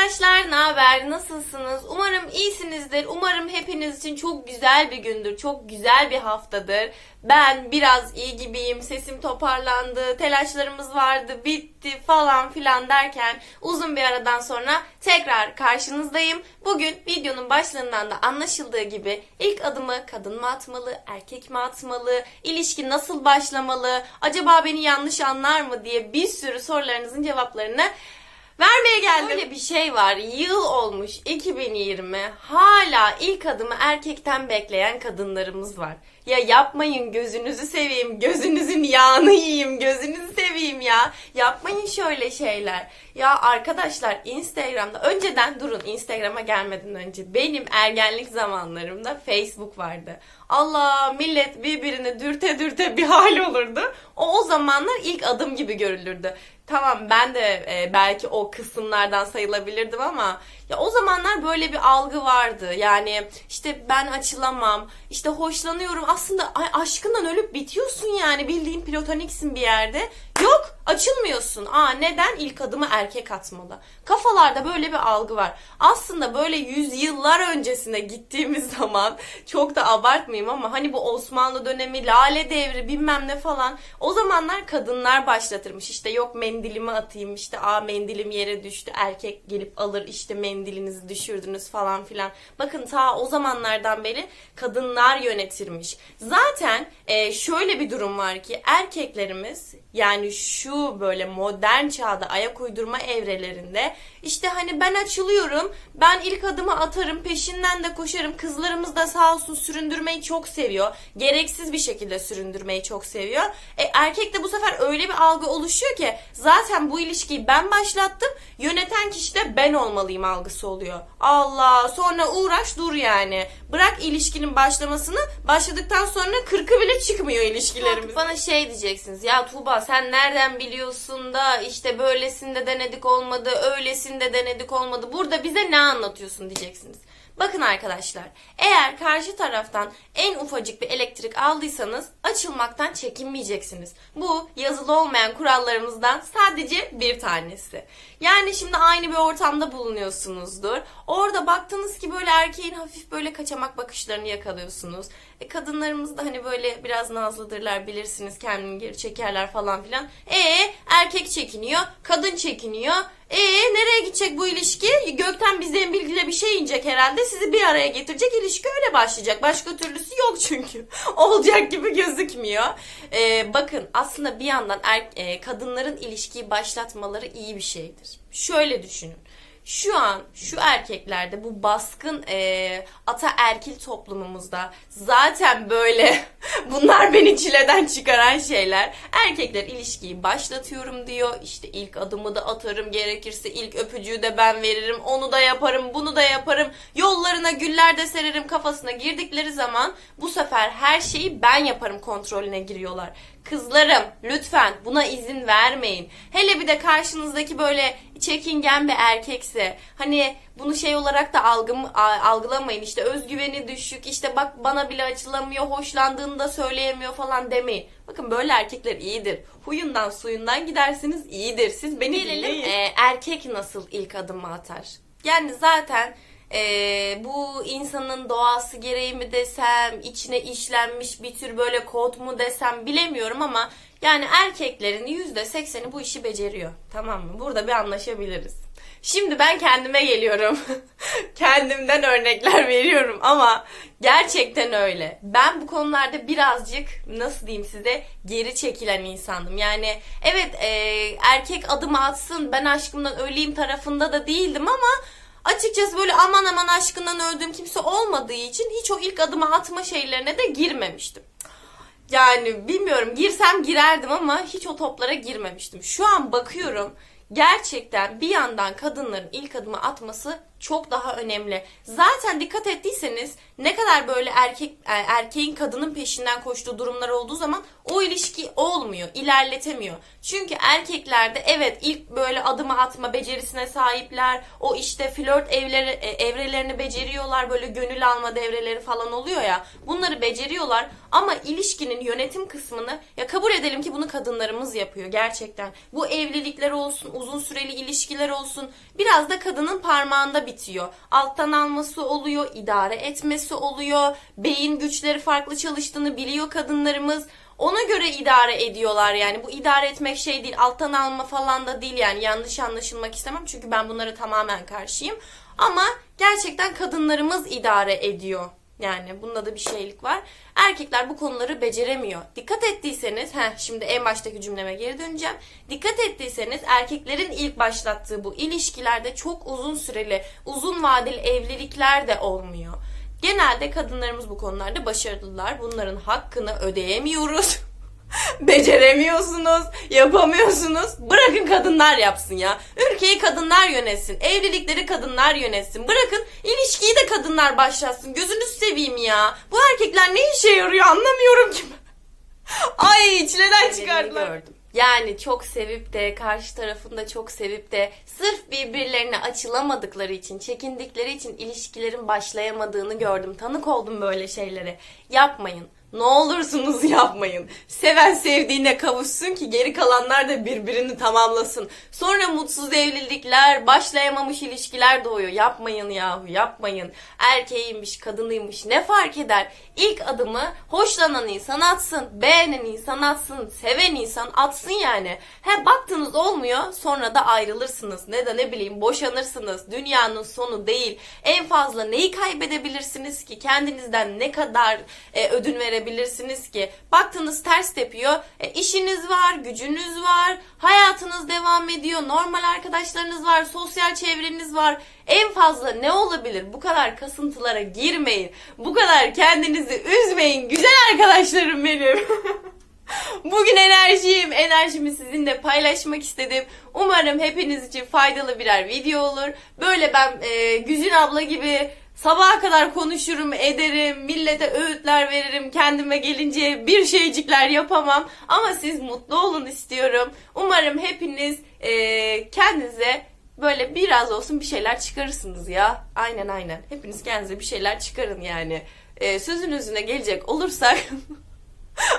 arkadaşlar, ne haber? Nasılsınız? Umarım iyisinizdir. Umarım hepiniz için çok güzel bir gündür, çok güzel bir haftadır. Ben biraz iyi gibiyim, sesim toparlandı, telaşlarımız vardı, bitti falan filan derken uzun bir aradan sonra tekrar karşınızdayım. Bugün videonun başlığından da anlaşıldığı gibi ilk adımı kadın mı atmalı, erkek mi atmalı, ilişki nasıl başlamalı, acaba beni yanlış anlar mı diye bir sürü sorularınızın cevaplarını Vermeye geldim. Böyle bir şey var. Yıl olmuş 2020. Hala ilk adımı erkekten bekleyen kadınlarımız var. Ya yapmayın gözünüzü seveyim. Gözünüzün yağını yiyeyim. Gözünüzü seveyim ya. Yapmayın şöyle şeyler. Ya arkadaşlar Instagram'da önceden durun Instagram'a gelmeden önce benim ergenlik zamanlarımda Facebook vardı. Allah millet birbirini dürte dürte bir hal olurdu. O o zamanlar ilk adım gibi görülürdü. Tamam ben de e, belki o kısımlardan sayılabilirdim ama ya o zamanlar böyle bir algı vardı. Yani işte ben açılamam, işte hoşlanıyorum. Aslında aşkından ölüp bitiyorsun yani bildiğin platoniksin bir yerde. Yok açılmıyorsun. Aa neden? İlk adımı erkek atmalı. Kafalarda böyle bir algı var. Aslında böyle yüzyıllar öncesine gittiğimiz zaman çok da abartmayayım ama hani bu Osmanlı dönemi, Lale devri bilmem ne falan o zamanlar kadınlar başlatırmış. İşte yok mendilimi atayım işte aa mendilim yere düştü erkek gelip alır işte mendilinizi düşürdünüz falan filan. Bakın ta o zamanlardan beri kadınlar yönetirmiş. Zaten e, şöyle bir durum var ki erkeklerimiz yani şu böyle modern çağda ayak uydurma evrelerinde işte hani ben açılıyorum ben ilk adımı atarım peşinden de koşarım kızlarımız da sağ olsun süründürmeyi çok seviyor gereksiz bir şekilde süründürmeyi çok seviyor. E, erkek de bu sefer öyle bir algı oluşuyor ki zaten bu ilişkiyi ben başlattım yöneten kişi de ben olmalıyım algısı oluyor. Allah sonra uğraş dur yani. Bırak ilişkinin başlamasını başladıktan sonra kırkı bile çıkmıyor ilişkilerimiz. Bana şey diyeceksiniz. Ya Tuğba sen nereden biliyorsun da işte böylesinde denedik olmadı öylesinde denedik olmadı burada bize ne anlatıyorsun diyeceksiniz. Bakın arkadaşlar, eğer karşı taraftan en ufacık bir elektrik aldıysanız açılmaktan çekinmeyeceksiniz. Bu yazılı olmayan kurallarımızdan sadece bir tanesi. Yani şimdi aynı bir ortamda bulunuyorsunuzdur. Orada baktınız ki böyle erkeğin hafif böyle kaçamak bakışlarını yakalıyorsunuz. E, kadınlarımız da hani böyle biraz nazlıdırlar bilirsiniz kendini geri çekerler falan filan. E erkek çekiniyor, kadın çekiniyor. E nereye gidecek bu ilişki? Gökten bizden bilgiyle bir şey inecek herhalde. Sizi bir araya getirecek ilişki öyle başlayacak. Başka türlüsü yok çünkü. Olacak gibi gözükmüyor. E, bakın aslında bir yandan er, e, kadınların ilişkiyi başlatmaları iyi bir şeydir. Şöyle düşünün şu an şu erkeklerde bu baskın e, ataerkil toplumumuzda zaten böyle bunlar beni çileden çıkaran şeyler. Erkekler ilişkiyi başlatıyorum diyor. İşte ilk adımı da atarım gerekirse ilk öpücüğü de ben veririm. Onu da yaparım, bunu da yaparım. Yollarına güller de sererim kafasına girdikleri zaman bu sefer her şeyi ben yaparım kontrolüne giriyorlar. Kızlarım lütfen buna izin vermeyin. Hele bir de karşınızdaki böyle çekingen bir erkekse hani bunu şey olarak da algım, algılamayın işte özgüveni düşük işte bak bana bile açılamıyor hoşlandığını da söyleyemiyor falan demeyin. Bakın böyle erkekler iyidir. Huyundan suyundan gidersiniz iyidir. Siz beni dinleyin. Ee, erkek nasıl ilk adımı atar? Yani zaten ee, bu insanın doğası gereği mi desem, içine işlenmiş bir tür böyle kod mu desem bilemiyorum ama yani erkeklerin yüzde sekseni bu işi beceriyor. Tamam mı? Burada bir anlaşabiliriz. Şimdi ben kendime geliyorum. Kendimden örnekler veriyorum ama gerçekten öyle. Ben bu konularda birazcık nasıl diyeyim size geri çekilen insandım. Yani evet e, erkek adımı atsın ben aşkımdan öleyim tarafında da değildim ama Açıkçası böyle aman aman aşkından öldüğüm kimse olmadığı için hiç o ilk adımı atma şeylerine de girmemiştim. Yani bilmiyorum girsem girerdim ama hiç o toplara girmemiştim. Şu an bakıyorum gerçekten bir yandan kadınların ilk adımı atması çok daha önemli. Zaten dikkat ettiyseniz ne kadar böyle erkek e, erkeğin kadının peşinden koştuğu durumlar olduğu zaman o ilişki olmuyor, ilerletemiyor. Çünkü erkeklerde evet ilk böyle adımı atma becerisine sahipler. O işte flört evleri e, evrelerini beceriyorlar. Böyle gönül alma devreleri falan oluyor ya. Bunları beceriyorlar ama ilişkinin yönetim kısmını ya kabul edelim ki bunu kadınlarımız yapıyor gerçekten. Bu evlilikler olsun, uzun süreli ilişkiler olsun biraz da kadının parmağında bitiyor. Alttan alması oluyor, idare etmesi oluyor. Beyin güçleri farklı çalıştığını biliyor kadınlarımız. Ona göre idare ediyorlar yani. Bu idare etmek şey değil, alttan alma falan da değil yani. Yanlış anlaşılmak istemem çünkü ben bunlara tamamen karşıyım. Ama gerçekten kadınlarımız idare ediyor. Yani bunda da bir şeylik var. Erkekler bu konuları beceremiyor. Dikkat ettiyseniz, heh, şimdi en baştaki cümleme geri döneceğim. Dikkat ettiyseniz erkeklerin ilk başlattığı bu ilişkilerde çok uzun süreli, uzun vadeli evlilikler de olmuyor. Genelde kadınlarımız bu konularda başarılılar. Bunların hakkını ödeyemiyoruz. Beceremiyorsunuz, yapamıyorsunuz. Bırakın kadınlar yapsın ya. Ülkeyi kadınlar yönetsin. Evlilikleri kadınlar yönetsin. Bırakın ilişkiyi de kadınlar başlatsın. Gözünüzü seveyim ya. Bu erkekler ne işe yarıyor anlamıyorum ki. Ay çileden çıkardılar. Gördüm. Yani çok sevip de karşı tarafını da çok sevip de sırf birbirlerine açılamadıkları için, çekindikleri için ilişkilerin başlayamadığını gördüm. Tanık oldum böyle şeylere. Yapmayın. Ne olursunuz yapmayın. Seven sevdiğine kavuşsun ki geri kalanlar da birbirini tamamlasın. Sonra mutsuz evlilikler, başlayamamış ilişkiler doğuyor. Yapmayın yahu yapmayın. Erkeğiymiş, kadınıymış ne fark eder? İlk adımı hoşlanan insan atsın, beğenen insan atsın, seven insan atsın yani. He baktınız olmuyor sonra da ayrılırsınız. Ne de ne bileyim boşanırsınız. Dünyanın sonu değil. En fazla neyi kaybedebilirsiniz ki? Kendinizden ne kadar e, ödün verebilirsiniz ki? Baktınız ters tepiyor. E, işiniz var, gücünüz var, hayatınız devam ediyor, normal arkadaşlarınız var, sosyal çevreniz var. En fazla ne olabilir? Bu kadar kasıntılara girmeyin. Bu kadar kendinizi üzmeyin. Güzel arkadaşlarım benim. Bugün enerjiyim. Enerjimi sizinle paylaşmak istedim. Umarım hepiniz için faydalı birer video olur. Böyle ben e, Güzin abla gibi sabaha kadar konuşurum, ederim, millete öğütler veririm. Kendime gelince bir şeycikler yapamam. Ama siz mutlu olun istiyorum. Umarım hepiniz e, kendinize böyle biraz olsun bir şeyler çıkarırsınız ya. Aynen aynen. Hepiniz kendinize bir şeyler çıkarın yani. E, sözün özüne gelecek olursak...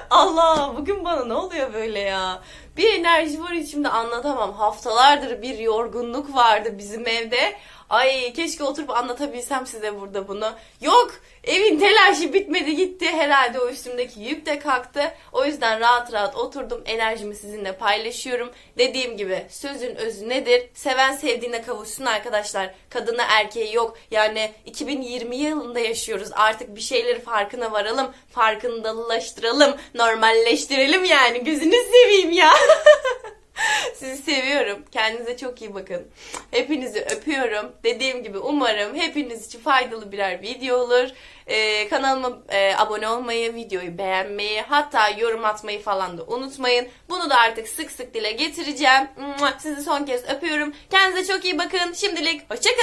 Allah bugün bana ne oluyor böyle ya? Bir enerji var içimde anlatamam. Haftalardır bir yorgunluk vardı bizim evde. Ay keşke oturup anlatabilsem size burada bunu. Yok evin telaşı bitmedi gitti. Herhalde o üstümdeki yük de kalktı. O yüzden rahat rahat oturdum. Enerjimi sizinle paylaşıyorum. Dediğim gibi sözün özü nedir? Seven sevdiğine kavuşsun arkadaşlar. Kadına erkeği yok. Yani 2020 yılında yaşıyoruz. Artık bir şeyleri farkına varalım. Farkındalaştıralım. Normalleştirelim yani. Gözünü seveyim ya. Sizi seviyorum. Kendinize çok iyi bakın. Hepinizi öpüyorum. Dediğim gibi umarım hepiniz için faydalı birer video olur. Ee, kanalıma e, abone olmayı, videoyu beğenmeyi, hatta yorum atmayı falan da unutmayın. Bunu da artık sık sık dile getireceğim. Sizi son kez öpüyorum. Kendinize çok iyi bakın. Şimdilik hoşçakalın.